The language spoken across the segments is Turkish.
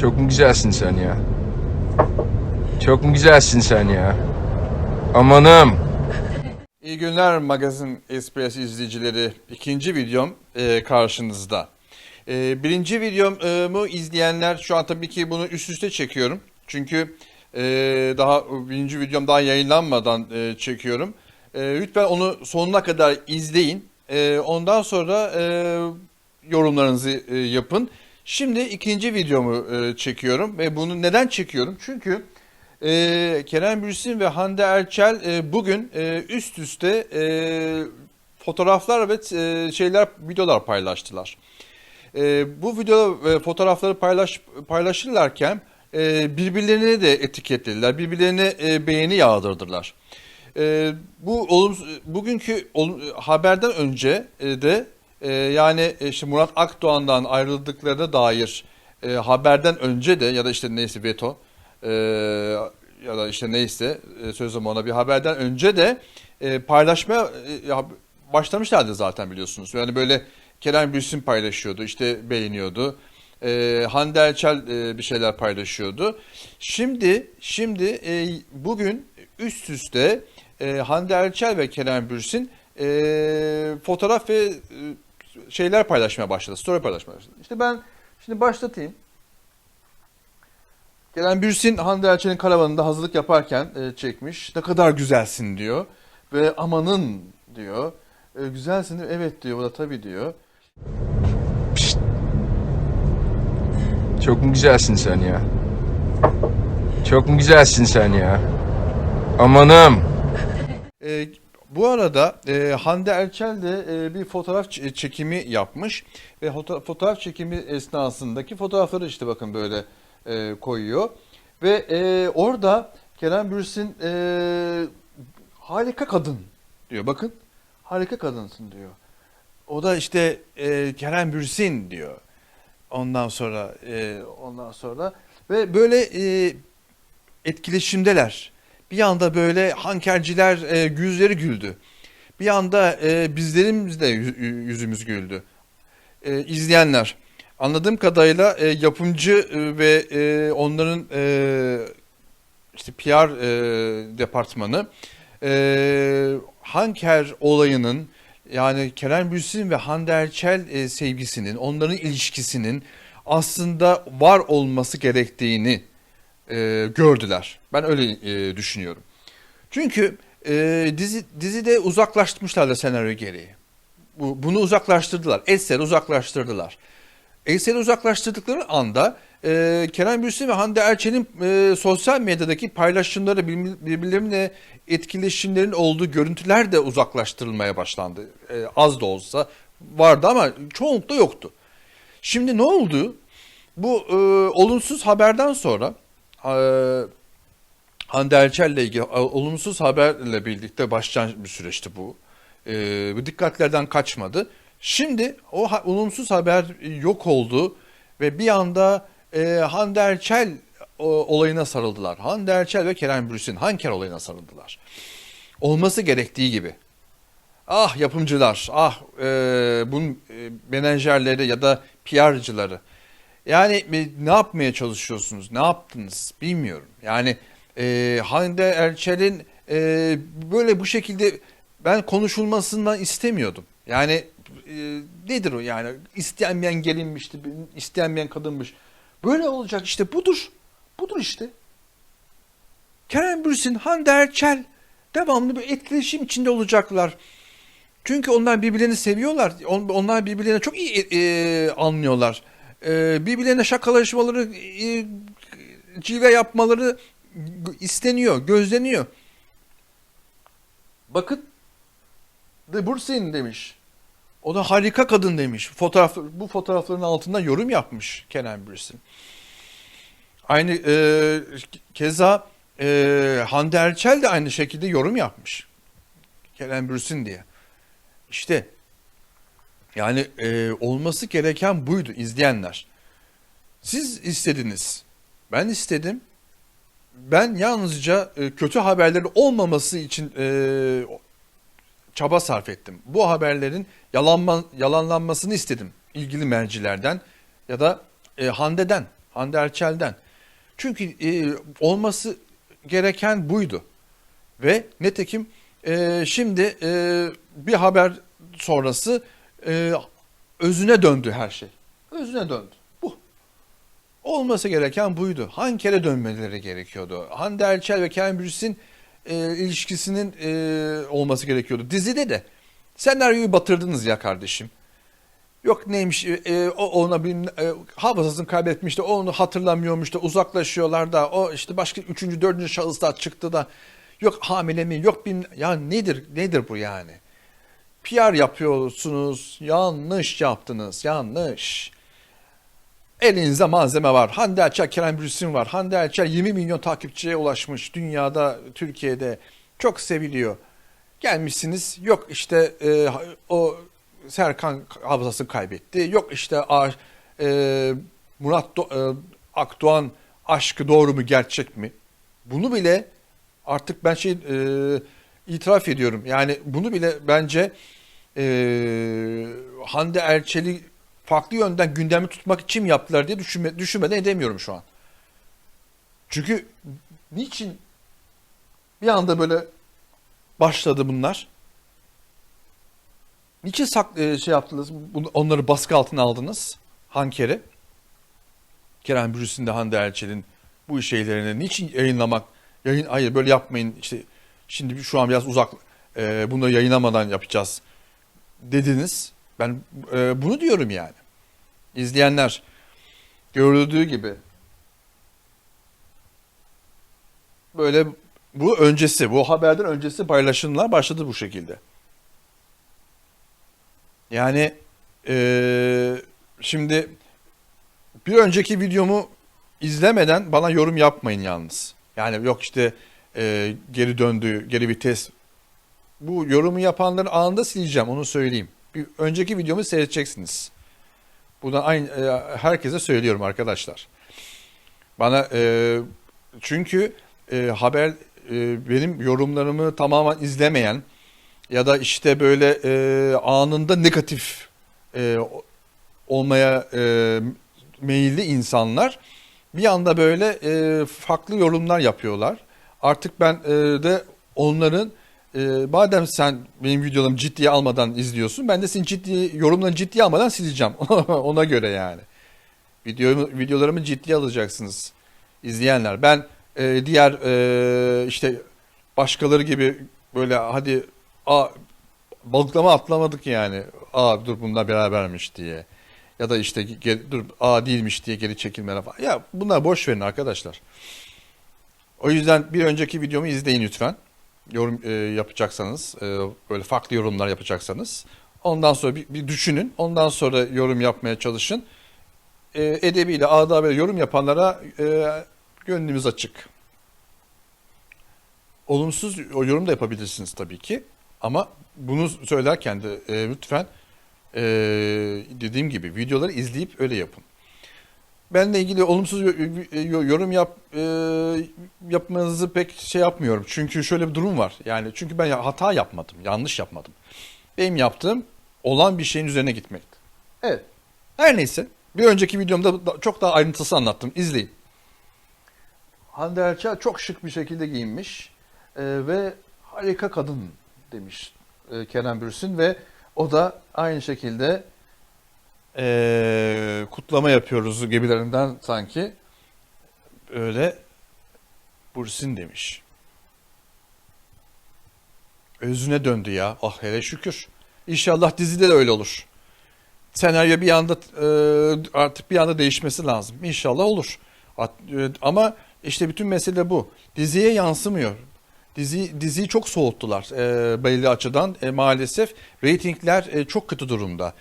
Çok mu güzelsin sen ya? Çok mu güzelsin sen ya? Amanım. İyi günler Magazin Express izleyicileri. İkinci videom e, karşınızda. E, birinci videomu izleyenler şu an tabii ki bunu üst üste çekiyorum. Çünkü e, daha birinci videom daha yayınlanmadan e, çekiyorum. E, lütfen onu sonuna kadar izleyin. E, ondan sonra e, yorumlarınızı e, yapın. Şimdi ikinci videomu e, çekiyorum ve bunu neden çekiyorum? Çünkü e, Kerem Bürsin ve Hande Erçel e, bugün e, üst üste e, fotoğraflar ve e, şeyler videolar paylaştılar. E, bu video ve fotoğrafları paylaş paylaşırlarken e, birbirlerine de etiketlediler, birbirlerine e, beğeni yağdırdılar. E, bu olumsuz, bugünkü olum- haberden önce e, de e, yani işte Murat Akdoğan'dan ayrıldıklarına dair e, haberden önce de ya da işte neyse veto e, ya da işte neyse e, sözüm ona bir haberden önce de e, paylaşmaya e, başlamışlardı zaten biliyorsunuz. Yani böyle Kerem Bürsin paylaşıyordu, işte beğeniyordu. E, Hande Erçel e, bir şeyler paylaşıyordu. Şimdi şimdi e, bugün üst üste e, Hande Erçel ve Kerem Bürsin e, fotoğraf ve e, şeyler paylaşmaya başladı. Story paylaşmaya başladı. İşte ben şimdi başlatayım. Kerem Bürsin Hande Erçel'in karavanında hazırlık yaparken e, çekmiş. Ne kadar güzelsin diyor. Ve amanın diyor. E, güzelsin diyor. Evet diyor. O da tabii diyor. Pişt. Çok mu güzelsin sen ya? Çok mu güzelsin sen ya? Amanım. E, bu arada e, Hande Erçel de e, bir fotoğraf çekimi yapmış ve foto- fotoğraf çekimi esnasındaki fotoğrafları işte bakın böyle e, koyuyor ve e, orada Kerem Bürsin e, harika kadın diyor bakın harika kadınsın diyor. O da işte e, Kerem Bürsin diyor. Ondan sonra e, ondan sonra ve böyle e, etkileşimdeler. Bir anda böyle hankerciler e, yüzleri güldü. Bir anda e, bizlerimiz de yü- yü- yüzümüz güldü. E, izleyenler. Anladığım kadarıyla e, yapımcı e, ve e, onların e, işte PR e, departmanı e, Hanker olayının yani Kerem Bürsin ve Hande Erçel e, sevgisinin, onların ilişkisinin aslında var olması gerektiğini e, gördüler. Ben öyle e, düşünüyorum. Çünkü e, dizi dizide uzaklaştırmışlar da senaryo gereği. Bu, bunu uzaklaştırdılar. Eser'i uzaklaştırdılar. Eser'i uzaklaştırdıkları anda e, Kerem Bürsin ve Hande Erçel'in e, sosyal medyadaki paylaşımları birbir- birbirlerine etkileşimlerin olduğu görüntüler de uzaklaştırılmaya başlandı. E, az da olsa vardı ama çoğunlukla yoktu. Şimdi ne oldu? Bu e, olumsuz haberden sonra e, Hande Erçel'le ilgili e, olumsuz haberle birlikte başlayan bir süreçti bu. E, bu dikkatlerden kaçmadı. Şimdi o ha- olumsuz haber yok oldu ve bir anda e, Hande Erçel o, olayına sarıldılar. Hande Erçel ve Kerem Bürsin Hanker olayına sarıldılar. Olması gerektiği gibi. Ah yapımcılar, ah e, bunun e, menajerleri ya da PR'cıları. Yani e, ne yapmaya çalışıyorsunuz, ne yaptınız bilmiyorum. Yani e, Hande Erçel'in e, böyle bu şekilde ben konuşulmasından istemiyordum. Yani e, nedir o yani istenmeyen gelinmişti, istenmeyen kadınmış. Böyle olacak işte budur. Budur işte. Kerem Bürsin, Hande Erçel devamlı bir etkileşim içinde olacaklar. Çünkü onlar birbirlerini seviyorlar. On- Onlar birbirlerini çok iyi e, anlıyorlar. E, birbirlerine şakalaşmaları, e, cilve yapmaları isteniyor, gözleniyor. Bakın The Bursin demiş. O da harika kadın demiş. Fotoğraf, bu fotoğrafların altında yorum yapmış Kenan Bürsin. Aynı e, keza e, Hande Erçel de aynı şekilde yorum yapmış. Kerem Bürsin diye. İşte yani e, olması gereken buydu izleyenler. Siz istediniz. Ben istedim. Ben yalnızca e, kötü haberlerin olmaması için e, çaba sarf ettim. Bu haberlerin yalanma, yalanlanmasını istedim ilgili mercilerden ya da e, Hande'den. Hande Erçel'den. Çünkü e, olması gereken buydu. Ve netekim e, şimdi e, bir haber sonrası e, özüne döndü her şey. Özüne döndü. Bu. Olması gereken buydu. Hangi kere dönmeleri gerekiyordu? Hande Erçel ve Kerem Bürsin'in e, ilişkisinin e, olması gerekiyordu. Dizide de senaryoyu batırdınız ya kardeşim. Yok neymiş e, e, o ona bir e, hafızasını kaybetmiş de onu hatırlamıyormuş da uzaklaşıyorlar da o işte başka üçüncü dördüncü şahıslar çıktı da yok hamile mi yok bir ya nedir nedir bu yani? PR yapıyorsunuz yanlış yaptınız yanlış. Elinizde malzeme var. Hande Erçel, Kerem Bürsin var. Hande Erçel 20 milyon takipçiye ulaşmış dünyada, Türkiye'de. Çok seviliyor. Gelmişsiniz yok işte e, o Serkan hafızasını kaybetti. Yok işte a- e, Murat Do- e, Akdoğan aşkı doğru mu gerçek mi? Bunu bile artık ben şey e, itiraf ediyorum. Yani bunu bile bence e, Hande Erçel'i farklı yönden gündemi tutmak için mi yaptılar diye düşünme, düşünmeden edemiyorum şu an. Çünkü niçin bir anda böyle başladı bunlar? Niçin sak e, şey yaptınız? Onları baskı altına aldınız. Hankere. Kerem Bürüs'ün de Hande Erçel'in bu şeylerini niçin yayınlamak? Yayın hayır böyle yapmayın. İşte şimdi şu an biraz uzak e, bunu yayınlamadan yapacağız dediniz. Ben e, bunu diyorum yani. İzleyenler görüldüğü gibi böyle bu öncesi, bu haberden öncesi paylaşımlar başladı bu şekilde. Yani eee, şimdi bir önceki videomu izlemeden bana yorum yapmayın yalnız. Yani yok işte eee, geri döndü, geri vites. Bu yorumu yapanları anında sileceğim onu söyleyeyim. Bir önceki videomu seyredeceksiniz. Buradan aynı eee, herkese söylüyorum arkadaşlar. Bana eee, çünkü eee, haber eee, benim yorumlarımı tamamen izlemeyen ya da işte böyle e, anında negatif e, olmaya e, meyilli insanlar bir anda böyle e, farklı yorumlar yapıyorlar. Artık ben e, de onların e, madem sen benim videolarımı ciddiye almadan izliyorsun ben de senin ciddi yorumlarını ciddiye almadan sileceğim. Ona göre yani. Video, videolarımı ciddiye alacaksınız izleyenler. Ben e, diğer e, işte başkaları gibi böyle hadi a balıklama atlamadık yani. Aa dur bunlar berabermiş diye. Ya da işte ge- dur a değilmiş diye geri çekilmeler falan. Ya bunlar boş verin arkadaşlar. O yüzden bir önceki videomu izleyin lütfen. Yorum e, yapacaksanız, e, böyle farklı yorumlar yapacaksanız. Ondan sonra bir, bir düşünün. Ondan sonra yorum yapmaya çalışın. E, edebiyle, adabıyla yorum yapanlara e, gönlümüz açık. Olumsuz yorum da yapabilirsiniz tabii ki. Ama bunu söylerken de e, lütfen e, dediğim gibi videoları izleyip öyle yapın. Benle ilgili olumsuz yo- yo- yorum yap e, yapmanızı pek şey yapmıyorum. Çünkü şöyle bir durum var. Yani çünkü ben hata yapmadım, yanlış yapmadım. Benim yaptığım olan bir şeyin üzerine gitmekti. Evet. Her neyse. Bir önceki videomda da- çok daha ayrıntısı anlattım. İzleyin. Hande Erçel çok şık bir şekilde giyinmiş e, ve harika kadın demiş e, Kerem Bürsin ve o da aynı şekilde e, kutlama yapıyoruz gibilerinden sanki öyle Bürsin demiş. Özüne döndü ya. Ah hele şükür. İnşallah dizide de öyle olur. Senaryo bir anda e, artık bir anda değişmesi lazım. İnşallah olur. At- e, Ama işte bütün mesele bu. Diziye yansımıyor. Dizi diziyi çok soğuttular e, belli açıdan. E, maalesef reytingler e, çok kötü durumda.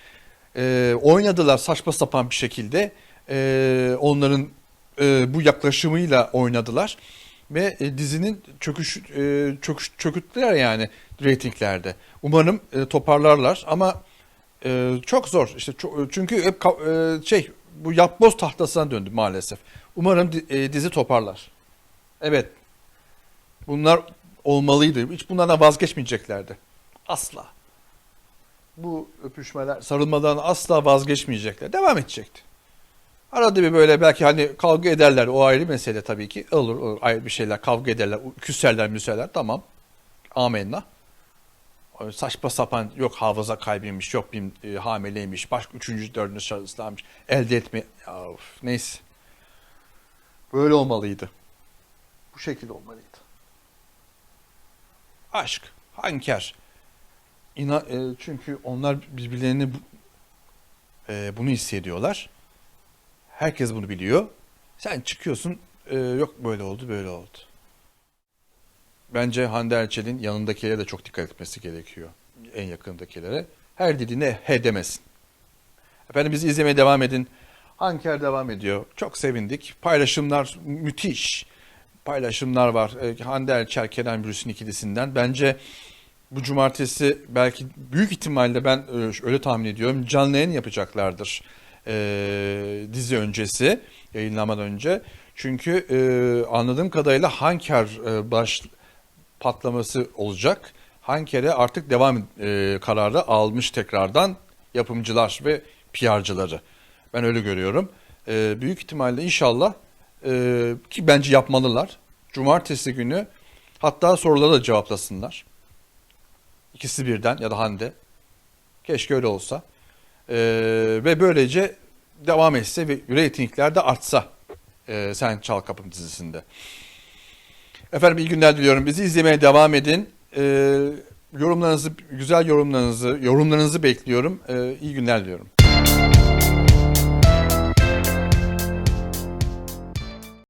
E, oynadılar saçma sapan bir şekilde. E, onların e, bu yaklaşımıyla oynadılar ve e, dizinin çöküş e, çöküş çöküttüler yani reytinglerde. Umarım e, toparlarlar ama e, çok zor. İşte çok, çünkü hep e, şey bu yapboz tahtasına döndü maalesef. Umarım e, dizi toparlar. Evet. Bunlar olmalıydı. Hiç bunlardan vazgeçmeyeceklerdi. Asla. Bu öpüşmeler, sarılmadan asla vazgeçmeyecekler. Devam edecekti. Arada bir böyle belki hani kavga ederler o ayrı mesele tabii ki. Olur, olur ayrı bir şeyler kavga ederler, küserler müserler tamam. Amenna. Öyle Saçma sapan yok hafıza kaybıymış, yok bir e, hamileymiş, başka üçüncü, dördüncü şahıslarmış. Elde etme. Of, neyse. Böyle olmalıydı. Bu şekilde olmalıydı. Aşk, hanker. İna, e, çünkü onlar birbirlerini e, bunu hissediyorlar. Herkes bunu biliyor. Sen çıkıyorsun, e, yok böyle oldu, böyle oldu. Bence Hande Erçel'in yanındakilere de çok dikkat etmesi gerekiyor. En yakındakilere. Her dediğine he demesin. Efendim bizi izlemeye devam edin. Hanker devam ediyor. Çok sevindik. Paylaşımlar müthiş. Paylaşımlar var. Ee, Hande Erçel, Kenan Bürsin ikilisinden. Bence bu cumartesi belki büyük ihtimalle ben e, öyle tahmin ediyorum canlı yayın yapacaklardır e, dizi öncesi yayınlamadan önce. Çünkü e, anladığım kadarıyla Hanker e, baş patlaması olacak. Hanker'e artık devam e, kararı almış tekrardan yapımcılar ve PR'cıları. Ben öyle görüyorum. E, büyük ihtimalle inşallah e, ki bence yapmalılar. Cumartesi günü hatta soruları da cevaplasınlar. İkisi birden ya da Hande. Keşke öyle olsa. E, ve böylece devam etse ve reytingler de artsa. E, Sen Çal Kapım dizisinde. Efendim iyi günler diliyorum. Bizi izlemeye devam edin. Ee, yorumlarınızı, güzel yorumlarınızı, yorumlarınızı bekliyorum. Ee, iyi günler diliyorum.